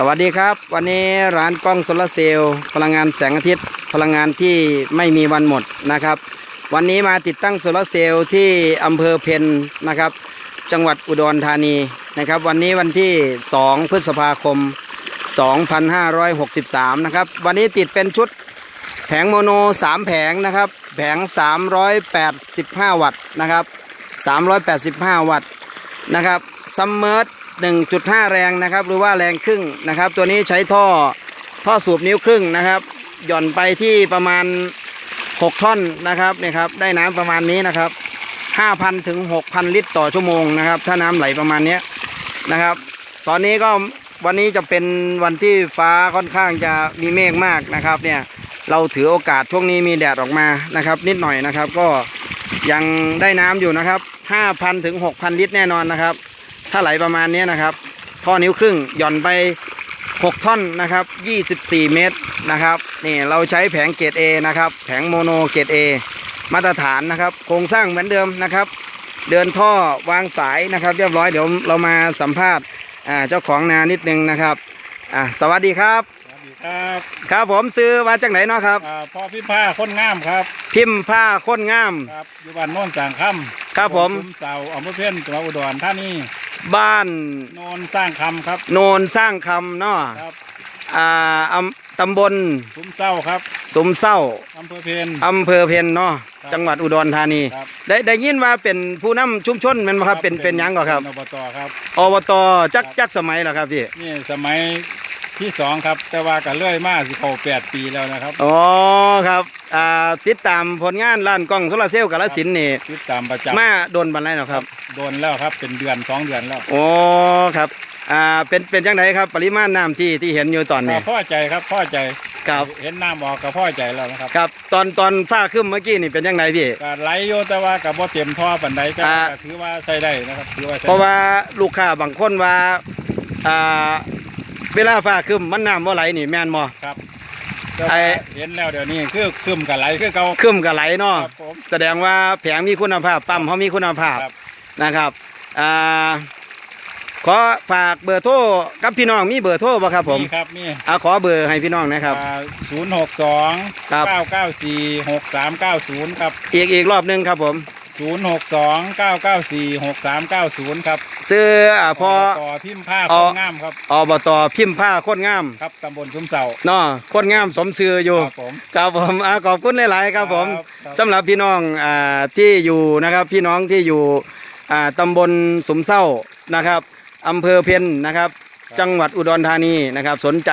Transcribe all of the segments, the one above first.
สวัสดีครับ วันนี้ร้านกล้องโซลาร์เซลล์พลังงานแสงอาทิตย์ พลังงานที่ไม่มีวันหมดนะครับ วันนี้มาติดตั้งโซลาร์เซลล์ที่อำเภอเพนนะครับ จังหวัดอุดรธานีนะครับ วันนี้วันที่ 2 พฤษภาคม 2563 นะครับ วันนี้ติดเป็นชุดแผงโมโน 3 แผงนะครับ แผง 385 วัตต์นะครับ 385 วัตต์นะครับซัมเมอร์ 1.5 แรงนะครับ หรือว่าแรงครึ่งนะครับ ตัวนี้ใช้ท่อท่อสูบนิ้วครึ่งนะครับ หย่อนไปที่ประมาณ 6 ท่อนนะครับเนี่ยครับได้น้ำประมาณนี้นะครับ 5,000ถึง6,000 ลิตรต่อชั่วโมงนะครับ ถ้าน้ำไหลประมาณนี้นะครับ ตอนนี้ก็วันนี้จะเป็นวันที่ฟ้าค่อนข้างจะมีเมฆมากนะครับเนี่ยเราถือโอกาสช่วงนี้มีแดดออกมานะครับ นิดหน่อยนะครับก็ยังได้น้ำอยู่นะครับ 5,000ถึง6,000 ลิตรแน่นอนนะครับ ถ้าไหลประมาณนี้นะครับ ท่อนิ้วครึ่งหย่อนไป 6 ท่อนนะครับ 24 เมตรนะครับนี่เราใช้แผงเกรด A นะครับแผงโมโนเกรด A มาตรฐานนะครับ โครงสร้างเหมือนเดิมนะครับ เดินท่อวางสายนะครับ เรียบร้อยเดี๋ยวเรามาสัมภาษณ์อ่าเจ้าของนานิดนึงนะครับอ่าสวัสดีครับสวัสดีครับครับผมซื้อมาจากไหนเนาะครับอ่าพ่อพี่ผ้าคนงามครับ พิมพ์ผ้าค้นงามครับอยู่บ้านโน่นสร้างคำครับผมซุ้เสาอำเภอเพี้ยนจังหวัดอุดรธานี บ้านโนนสร้างคำครับ โนนสร้างคำเนาะครับอ่าอำตำบลซุ้มเศร้าครับสุมเศร้าอำเภอเพียนอำเภอเพนเนาะครับจังหวัดอุดรธานี ครับ ได้ได้ยินว่าเป็นผู้นำชุมชนแมันบ่ครับเป็นเป็นหยังก่อครับเป็นอบตครับ อบตจักครับจักสมัยเหรอครับพี่นี่สมัย ที่สองครับ แต่ว่ากันเลื่อยมาสิเขาแปดปีแล้วนะครับ อ๋อครับอ่าติดตามผลงานร้านกล้องโซลาร์เซลล์กาลสินธุ์นี่ติดตามประจำมาโดนบันไดเนาะครับโดนแล้วครับ เป็นเดือนสองเดือนแล้วอ๋อครับอ่าเป็นเป็นจังไดครับ ปริมาณน้ำที่ที่เห็นอยู่ตอนนี้ก็พ่อใจครับพ่อใจครับเห็นน้ำออกกับพ่อใจแล้วนะครับครับตอนตอนฟ้าขึ้นเมื่อกี้นี่เป็นยังไงพี่ ก็ไหลอยู่แต่ว่ากับบ่เต็มท่อปันใดแต่ว่าอ่า ก็ถือว่าใส่ได้นะครับถือว่าใส่เพราะว่าลูกค้าบางคนว่าอ่า เวลาฟ้าขึ้นมันน้ำว่าไหลนี่แม่นบ่ครับแต่ไอ้ว่าเห็นแล้วเดี๋ยวนี้คือคืมกับไหลคือเก่าขึ้นก็ไหลเนาะครับผมแสดงว่าแผงมีคุณภาพปั๊มเขามีคุณภาพครับนะครับอ่าขอฝากเบอร์โทรกับพี่น้องมีเบอร์โทรบ่ครับผมนี่ครับนี่เอาขอเบอร์ให้พี่น้องนะครับศูนย์หกสองครับเก้าเก้าสี่หกสามเก้าศูนย์ครับอีกอีกรอบหนึงครับผม ศูนย์หกสองเก้าเก้าสี่หกสามเก้าศูนย์ครับซื้ออ่าพอ ต่อพิมพ์ผ้าอ๋คอนงามครับ อบตพิมพ์ผ้าโคตรงามครับตำบลซุ้มเสา เนาะโคตรงามสมชื่ออยู่ครับผมครับผมอ่าขอบคุณหลาย ๆ ครับผมครับ สำหรับพี่น้องอ่าที่อยู่นะครับพี่น้องที่อยู่อ่าตำบลสมเศร้านะครับอำเภอเพียนนะครับ จังหวัดอุดรธานีนะครับ สนใจ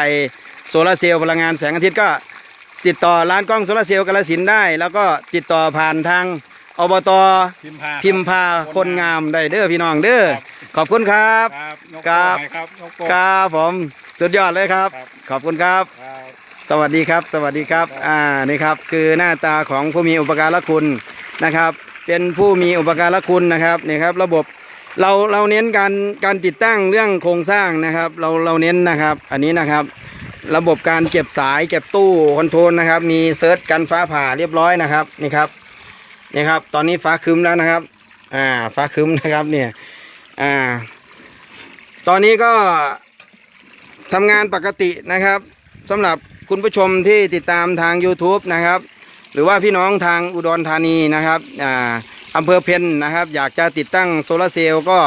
โซลาร์เซลล์พลังงานแสงอาทิตย์ก็ ติดต่อร้านกล้องโซลาร์เซลล์กาลสินธุ์ได้ แล้วก็ติดต่อผ่านทาง อบตพิมพ์ผ้าพิมพาคนงามได้เด้อพี่น้องเด้อขอบคุณครับครับยกครับโป้ให้ครับยกโป้ครับผมสุดยอดเลยครับครับขอบคุณครับครับ สวัสดีครับ สวัสดีครับครับอ่านี่ครับคือหน้าตาของผู้มีอุปการะคุณนะครับ เป็นผู้มีอุปการะคุณนะครับนี่ครับ ระบบเราเราเน้นการการติดตั้งเรื่องโครงสร้างนะครับ เราเราเน้นนะครับ อันนี้นะครับ ระบบการเก็บสายเก็บตู้คอนโทรลนะครับ มีเซิร์ชกันฟ้าผ่าเรียบร้อยนะครับนี่ครับ นี่ครับ ตอนนี้ฟ้าครึ้มแล้วนะครับ อ่า ฟ้าครึ้มนะครับเนี่ย อ่า ตอนนี้ก็ทำงานปกตินะครับสำหรับคุณผู้ชมที่ติดตามทาง YouTube นะครับ หรือว่าพี่น้องทางอุดรธานีนะครับอ่าอำเภอเพนนะครับ อยากจะติดตั้งโซลาร์เซลล์ก็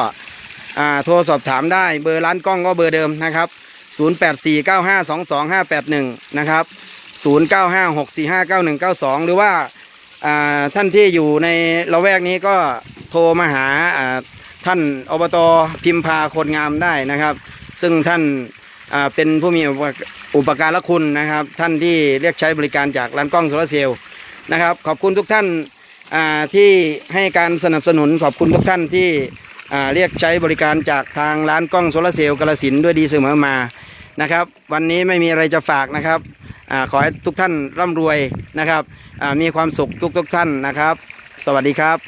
อ่าโทรสอบถามได้เบอร์ร้านกล้องก็เบอร์เดิมนะครับ 0849522581 นะครับ 0956459192 หรือว่าอ่า ท่านที่อยู่ในละแวกนี้ก็โทรมาหาท่านอบตพิมพาคนงามได้นะครับ ซึ่งท่านเป็นผู้มีอุปการะคุณนะครับ ท่านที่เรียกใช้บริการจากร้านกล้องโซลาร์เซลล์นะครับ ขอบคุณทุกท่านที่ให้การสนับสนุนขอบคุณทุกท่านที่เรียกใช้บริการจากทางร้านกล้องโซลาร์เซลล์กาลสินด้วยดีเสมอมานะครับ วันนี้ไม่มีอะไรจะฝากนะครับ ขอให้ทุกท่านร่ำรวยนะครับมีความสุขทุกทุกๆท่านนะครับ สวัสดีครับ